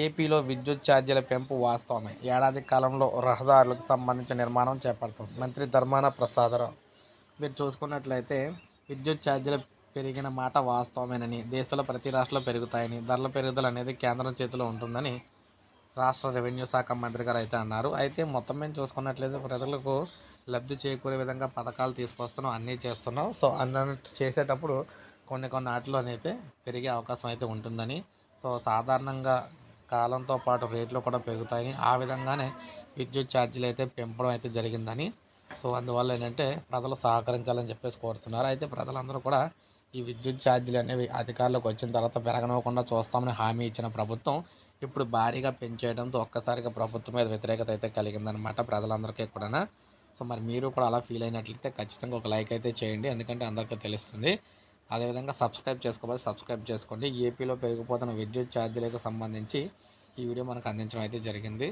ఏపీలో విద్యుత్ ఛార్జీల పెంపు వాస్తవమే. ఏడాది కాలంలో రహదారులకు సంబంధించిన నిర్మాణం చేపడుతుంది. మంత్రి ధర్మాన ప్రసాదరావు. మీరు చూసుకున్నట్లయితే విద్యుత్ ఛార్జీలు పెరిగిన మాట వాస్తవమేనని దేశంలో ప్రతి రాష్ట్రంలో పెరుగుతాయని ధరల పెరుగుదల అనేది కేంద్రం చేతిలో ఉంటుందని రాష్ట్ర రెవెన్యూ శాఖ మంత్రి గారు అయితే అన్నారు. అయితే మొత్తం మేము చూసుకున్నట్లయితే ప్రజలకు లబ్ధి చేకూరే విధంగా పథకాలు తీసుకొస్తున్నాం అన్నీ చేస్తున్నాం. సో అన్నట్టు చేసేటప్పుడు కొన్ని కొన్ని వాటిలోనైతే పెరిగే అవకాశం అయితే ఉంటుందని. సో సాధారణంగా కాలంతో పాటు రేట్లు కూడా పెరుగుతాయని ఆ విధంగానే విద్యుత్ ఛార్జీలు అయితే పెంపడం అయితే జరిగిందని. సో అందువల్ల ఏంటంటే ప్రజలు సహకరించాలని చెప్పేసి కోరుతున్నారు. అయితే ప్రజలందరూ కూడా ఈ విద్యుత్ ఛార్జీలు అనేవి అధికారులకు వచ్చిన తర్వాత పెరగనివ్వకుండా చూస్తామని హామీ ఇచ్చిన ప్రభుత్వం ఇప్పుడు భారీగా పెంచేయడంతో ఒక్కసారిగా ప్రభుత్వం మీద వ్యతిరేకత అయితే కలిగిందనమాట ప్రజలందరికీ కూడా సో మరి మీరు కూడా అలా ఫీల్ అయినట్లయితే ఖచ్చితంగా ఒక లైక్ అయితే చేయండి. ఎందుకంటే అందరికీ తెలుస్తుంది. అదేవిధంగా సబ్స్క్రైబ్ చేసుకోవాలి. సబ్స్క్రైబ్ చేసుకోండి. ఏపీలో పెరిగిపోతున్న విద్యుత్ ఛార్జీలకు సంబంధించి ఈ వీడియో మనకు అందించడం అయితే జరిగింది.